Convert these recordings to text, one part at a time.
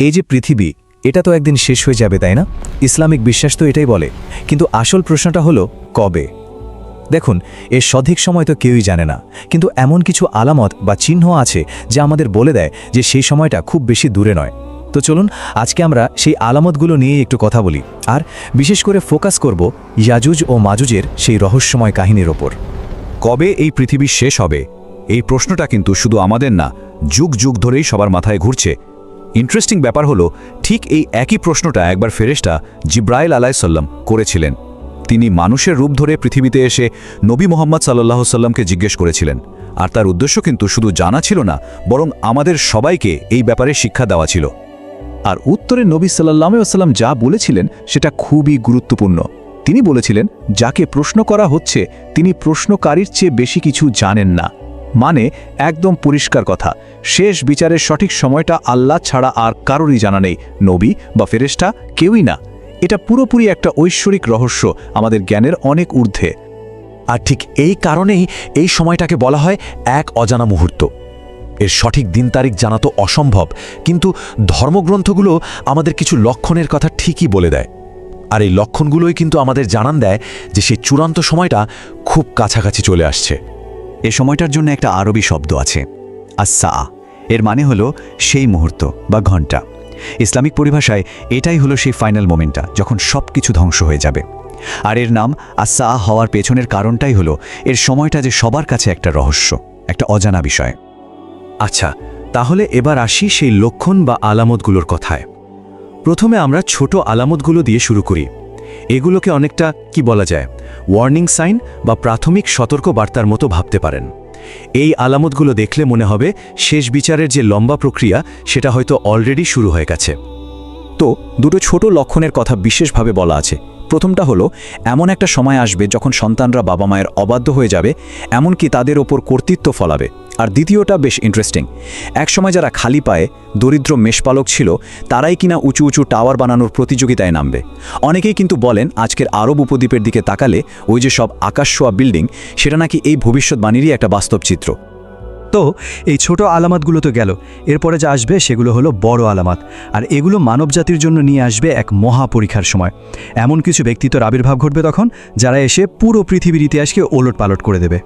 এই যে পৃথিবী, এটা তো একদিন শেষ হয়ে যাবে, তাই না? ইসলামিক বিশ্বাস তো এটাই বলে। কিন্তু আসল প্রশ্নটা হলো, কবে? দেখুন, এর সঠিক সময় তো কেউই জানে না। কিন্তু এমন কিছু আলামত বা চিহ্ন আছে যা আমাদের বলে দেয় যে সেই সময়টা খুব বেশি দূরে নয়। তো চলুন, আজকে আমরা সেই আলামতগুলো নিয়ে একটু কথা বলি। আর বিশেষ করে ফোকাস করব ইয়াজুজ ও মাজুজের সেই রহস্যময় কাহিনীর ওপর। কবে এই পৃথিবী শেষ হবে? এই প্রশ্নটা কিন্তু শুধু আমাদের না, যুগ যুগ ধরেই সবার মাথায় ঘুরছে। ইন্টারেস্টিং ব্যাপার হলো, ঠিক এই একই প্রশ্নটা একবার ফেরেশতা জিব্রাইল আলাইসাল্লাম করেছিলেন। তিনি মানুষের রূপ ধরে পৃথিবীতে এসে নবী মোহাম্মদ সাল্লাহ সাল্লামকে জিজ্ঞেস করেছিলেন। আর তার উদ্দেশ্য কিন্তু শুধু জানা ছিল না, বরং আমাদের সবাইকে এই ব্যাপারে শিক্ষা দেওয়া ছিল। আর উত্তরে নবী সাল্লাম যা বলেছিলেন, সেটা খুবই গুরুত্বপূর্ণ। তিনি বলেছিলেন, যাকে প্রশ্ন করা হচ্ছে, তিনি প্রশ্নকারীর চেয়ে বেশি কিছু জানেন না। মানে একদম পরিষ্কার কথা। শেষ বিচারের সঠিক সময়টা আল্লাহ ছাড়া আর কারোরই জানা নেই। নবী বা ফেরেশতা কেউই না। এটা পুরোপুরি একটা ঐশ্বরিক রহস্য আমাদের জ্ঞানের অনেক ঊর্ধ্বে। আর ঠিক এই কারণেই এই সময়টাকে বলা হয় এক অজানা মুহূর্ত। এর সঠিক দিন তারিখ জানা তো অসম্ভব, কিন্তু ধর্মগ্রন্থগুলো আমাদের কিছু লক্ষণের কথা ঠিকই বলে দেয়। আর এই লক্ষণগুলোই কিন্তু আমাদের জানান দেয় যে সেই চূড়ান্ত সময়টা খুব কাছাকাছি চলে আসছে। এ সময়টার জন্য একটা আরবি শব্দ আছে আসা এর মানে হলো সেই মুহূর্ত বা ঘণ্টা ইসলামিক পরিভাষায় এটাই হলো সেই ফাইনাল মোমেন্টটা, যখন সব কিছু ধ্বংস হয়ে যাবে। আর এর নাম আসা হওয়ার পেছনের কারণটাই হলো এর সময়টা যে সবার কাছে একটা রহস্য, একটা অজানা বিষয়। আচ্ছা তাহলে এবার আসি সেই লক্ষণ বা আলামতগুলোর কথায়। প্রথমে আমরা ছোট আলামতগুলো দিয়ে শুরু করি। এগুলোকে অনেকটা, কি বলা যায় ওয়ার্নিং সাইন বা প্রাথমিক সতর্ক বার্তার মতো ভাবতে পারেন। এই আলামতগুলো দেখলে মনে হবে শেষ বিচারের যে লম্বা প্রক্রিয়া, সেটা হয়তো অলরেডি শুরু হয়ে গেছে। তো, দুটো ছোট লক্ষণের কথা বিশেষভাবে বলা আছে। প্রথমটা হলো, এমন একটা সময় আসবে যখন সন্তানরা বাবা মায়ের অবাধ্য হয়ে যাবে, এমনকি তাদের ওপর কর্তৃত্ব ফলাবে। আর দ্বিতীয়টা বেশ ইন্টারেস্টিং একসময় যারা খালি পায়ে দরিদ্র মেষপালক ছিল, তারাই কিনা উঁচু উঁচু টাওয়ার বানানোর প্রতিযোগিতায় নামবে। অনেকেই কিন্তু বলেন, আজকের আরব উপদ্বীপের দিকে তাকালে ওই যে সব আকাশছোয়া বিল্ডিং সেটা নাকি এই ভবিষ্যৎবাণীরই একটা বাস্তব চিত্র। তো এই ছোট আলামাতগুলো তো গেল। এরপরে যা আসবে সেগুলো হলো বড় আলামাত। আর এগুলো মানবজাতির জন্য নিয়ে আসবে এক মহা পরীক্ষার সময়। এমন কিছু ব্যক্তিত্বের আবির্ভাব ঘটবে তখন, যারা এসে পুরো পৃথিবীর ইতিহাসকে ওলট পালট করে দেবে।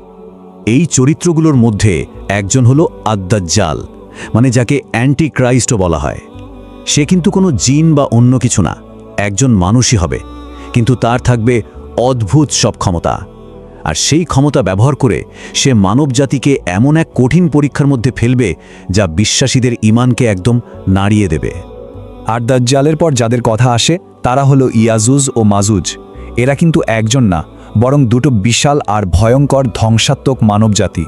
এই চরিত্রগুলোর মধ্যে একজন হলো আদ্দাজ্জাল মানে যাকে অ্যান্টি ক্রাইস্টও বলা হয়। সে কিন্তু কোনো জিন বা অন্য কিছু না, একজন মানুষই হবে, কিন্তু তার থাকবে অদ্ভুত সব ক্ষমতা। আর সেই ক্ষমতা ব্যবহার করে সে মানবজাতিকে এমন এক কঠিন পরীক্ষার মধ্যে ফেলবে যা বিশ্বাসীদের ইমানকে একদম নাড়িয়ে দেবে। আর দাজ্জালের পর যাদের কথা আসে, তারা হলো ইয়াজুজ ও মাজুজ। এরা কিন্তু একজন না, বরং দুটো বিশাল আর ভয়ঙ্কর ধ্বংসাত্মক মানবজাতি।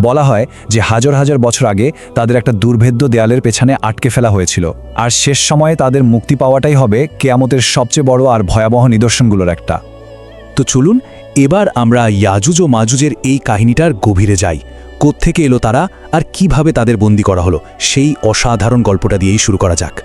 বলা হয় যে হাজার হাজার বছর আগে তাদের একটা দুর্ভেদ্য দেয়ালের পেছনে আটকে ফেলা হয়েছিল। আর শেষ সময়ে তাদের মুক্তি পাওয়াটাই হবে কেয়ামতের সবচেয়ে বড় আর ভয়াবহ নিদর্শনগুলোর একটা। তো চলুন এবার আমরা ইয়াজুজ ও মাজুজের এই কাহিনীটার গভীরে যাই। কোত্থেকে এলো তারা আর কীভাবে তাদের বন্দি করা হলো, সেই অসাধারণ গল্পটা দিয়েই শুরু করা যাক।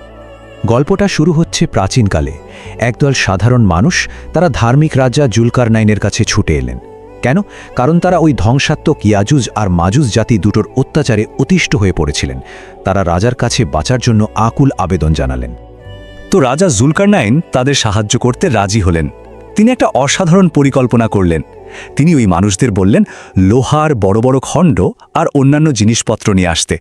গল্পটা শুরু হচ্ছে প্রাচীনকালে। একদল সাধারণ মানুষ তারা ধার্মিক রাজা জুলকার নাইনের কাছে ছুটে এলেন। কেন? কারণ তারা ওই ধ্বংসাত্মক ইয়াজুজ আর মাজুজ জাতি দুটোর অত্যাচারে অতিষ্ঠ হয়ে পড়েছিলেন। তারা রাজার কাছে বাঁচার জন্য আকুল আবেদন জানালেন। তো রাজা জুলকারনাইন তাদের সাহায্য করতে রাজি হলেন। তিনি একটা অসাধারণ পরিকল্পনা করলেন। তিনি ওই মানুষদের বললেন, লোহার বড় বড় খণ্ড আর অন্যান্য জিনিসপত্র নিয়ে আসতে।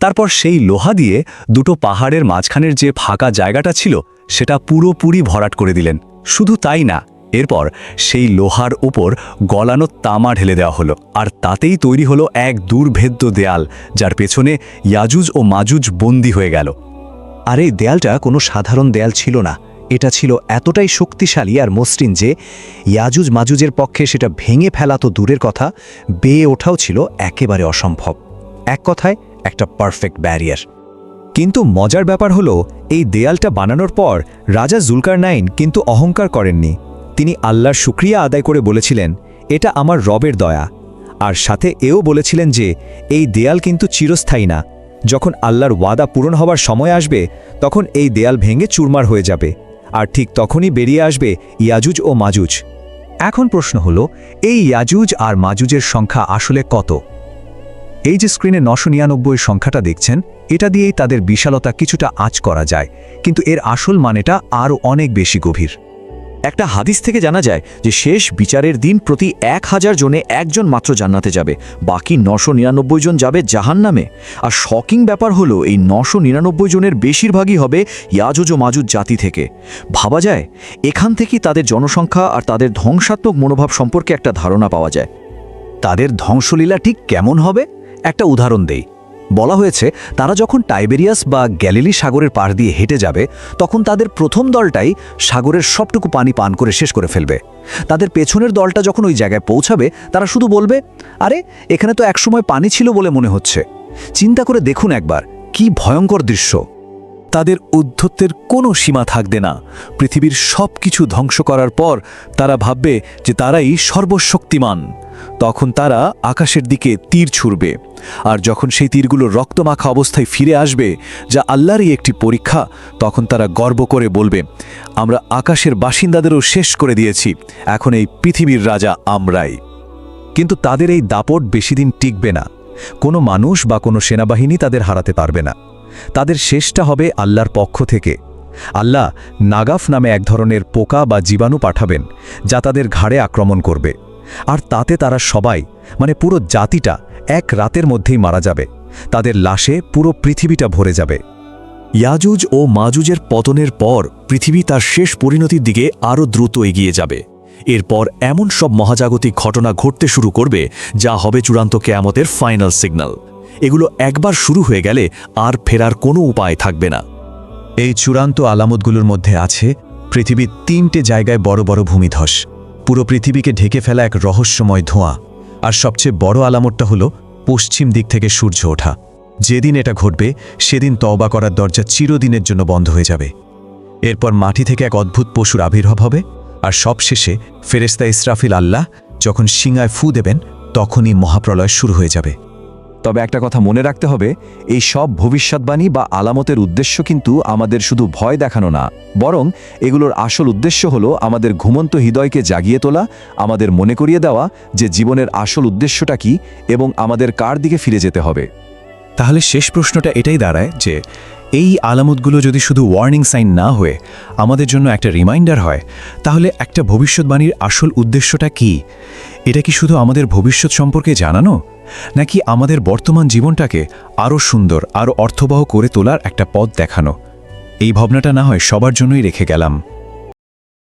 তারপর সেই লোহা দিয়ে দুটো পাহাড়ের মাঝখানের যে ফাঁকা জায়গাটা ছিল, সেটা পুরোপুরি ভরাট করে দিলেন। শুধু তাই না, এরপর সেই লোহার উপর গলানো তামা ঢেলে দেওয়া হলো আর তাতেই তৈরি হলো এক দুর্ভেদ্য দেয়াল, যার পেছনে ইয়াজুজ ও মাজুজ বন্দী হয়ে গেল। আর এই দেয়ালটা কোনো সাধারণ দেয়াল ছিল না। এটা ছিল এতটাই শক্তিশালী আর মসৃণ যে ইয়াজুজ মাজুজের পক্ষে সেটা ভেঙে ফেলা তো দূরের কথা, বেয়ে ওঠাও ছিল একেবারে অসম্ভব। এক কথায়, একটা পারফেক্ট ব্যারিয়ার কিন্তু মজার ব্যাপার হলো, এই দেয়ালটা বানানোর পর রাজা জুলকার নাইন কিন্তু অহংকার করেননি। তিনি আল্লাহর শুক্রিয়া আদায় করে বলেছিলেন, এটা আমার রবের দয়া। আর সাথে এও বলেছিলেন যে, এই দেয়াল কিন্তু চিরস্থায়ী না। যখন আল্লাহর ওয়াদা পূরণ হবার সময় আসবে, তখন এই দেয়াল ভেঙে চুরমার হয়ে যাবে। আর ঠিক তখনই বেরিয়ে আসবে ইয়াজুজ ও মাজুজ। এখন প্রশ্ন হল, এই ইয়াজুজ আর মাজুজের সংখ্যা আসলে কত? এই যে স্ক্রিনে নশো নিরানব্বই সংখ্যাটা দেখছেন, এটা দিয়েই তাদের বিশালতা কিছুটা আঁচ করা যায়, কিন্তু এর আসল মানেটা আরও অনেক বেশি গভীর। একটা হাদিস থেকে জানা যায় যে শেষ বিচারের দিন প্রতি এক হাজার জনে একজন মাত্র জান্নাতে যাবে, বাকি নশো নিরানব্বই জন যাবে জাহান নামে আর শকিং ব্যাপার হলো, এই নশো নিরানব্বই জনের বেশিরভাগই হবে ইয়াজুজ মাজুজ জাতি থেকে। ভাবা যায়, এখান থেকেই তাদের জনসংখ্যা আর তাদের ধ্বংসাত্মক মনোভাব সম্পর্কে একটা ধারণা পাওয়া যায়। তাদের ধ্বংসলীলা ঠিক কেমন হবে? একটা উদাহরণ দেই। বলা হয়েছে, তারা যখন টাইবেরিয়াস বা গ্যালিলি সাগরের পাড় দিয়ে হেঁটে যাবে, তখন তাদের প্রথম দলটাই সাগরের সবটুকু পানি পান করে শেষ করে ফেলবে। তাদের পেছনের দলটা যখন ওই জায়গায় পৌঁছাবে, তারা শুধু বলবে, আরে, এখানে তো একসময় পানি ছিল বলে মনে হচ্ছে। চিন্তা করে দেখুন একবার, কি ভয়ঙ্কর দৃশ্য। তাদের উদ্ধত্তের কোনো সীমা থাকবে না। পৃথিবীর সব কিছু ধ্বংস করার পর তারা ভাববে যে তারাই সর্বশক্তিমান। তখন তারা আকাশের দিকে তীর ছুড়বে। আর যখন সেই তীরগুলো রক্তমাখা অবস্থায় ফিরে আসবে, যা আল্লাহরই একটি পরীক্ষা, তখন তারা গর্ব করে বলবে, আমরা আকাশের বাসিন্দাদেরও শেষ করে দিয়েছি, এখন এই পৃথিবীর রাজা আমরাই। কিন্তু তাদের এই দাপট বেশি দিন টিকবে না। কোনো মানুষ বা কোনো সেনাবাহিনী তাদের হারাতে পারবে না। তাদের শেষটা হবে আল্লাহর পক্ষ থেকে। আল্লাহ নাগাফ নামে এক ধরনের পোকা বা জীবাণু পাঠাবেন, যা তাদের ঘাড়ে আক্রমণ করবে। আর তাতে তারা সবাই মানে পুরো জাতিটা, এক রাতের মধ্যেই মারা যাবে। তাদের লাশে পুরো পৃথিবীটা ভরে যাবে। ইয়াজুজ ও মাজুজের পতনের পর পৃথিবী তার শেষ পরিণতির দিকে আরও দ্রুত এগিয়ে যাবে। এরপর এমন সব মহাজাগতিক ঘটনা ঘটতে শুরু করবে, যা হবে চূড়ান্ত কেয়ামতের ফাইনাল সিগন্যাল। এগুলো একবার শুরু হয়ে গেলে আর ফেরার কোনো উপায় থাকবে না। এই চূড়ান্ত আলামতগুলোর মধ্যে আছে পৃথিবীর তিনটে জায়গায় বড় বড় ভূমিধস। পুরো পৃথিবীকে ঢেকে ফেলা এক রহস্যময় ধোঁয়া। আর সবচেয়ে বড় আলামতটা হলো, পশ্চিম দিক থেকে সূর্য ওঠা। যেদিন এটা ঘটবে, সেদিন তওবা করার দরজা চিরদিনের জন্য বন্ধ হয়ে যাবে। এরপর মাটি থেকে এক অদ্ভুত পশুর আবির্ভাব হবে, আর সবশেষে ফেরেস্তা ইসরাফিল আল্লাহ যখন সিঙায় ফু দেবেন, তখনই মহাপ্রলয় শুরু হয়ে যাবে। তবে একটা কথা মনে রাখতে হবে, এই সব ভবিষ্যৎবাণী বা আলামতের উদ্দেশ্য কিন্তু আমাদের শুধু ভয় দেখানো না, বরং এগুলোর আসল উদ্দেশ্য হল আমাদের ঘুমন্ত হৃদয়কে জাগিয়ে তোলা, আমাদের মনে করিয়ে দেওয়া যে জীবনের আসল উদ্দেশ্যটা কি এবং আমাদের কার দিকে ফিরে যেতে হবে। তাহলে শেষ প্রশ্নটা এটাই দাঁড়ায় যে, এই আলামতগুলো যদি শুধু ওয়ার্নিং সাইন না হয়ে আমাদের জন্য একটা রিমাইন্ডার হয়, তাহলে একটা ভবিষ্যৎবাণীর আসল উদ্দেশ্যটা কি? এটা কি শুধু আমাদের ভবিষ্যৎ সম্পর্কে জানানো? নাকি আমাদের বর্তমান জীবনটাকে আরও সুন্দর আরও অর্থবহ করে তোলার একটা পথ দেখানো? এই ভাবনাটা না হয় সবার জন্যই রেখে গেলাম।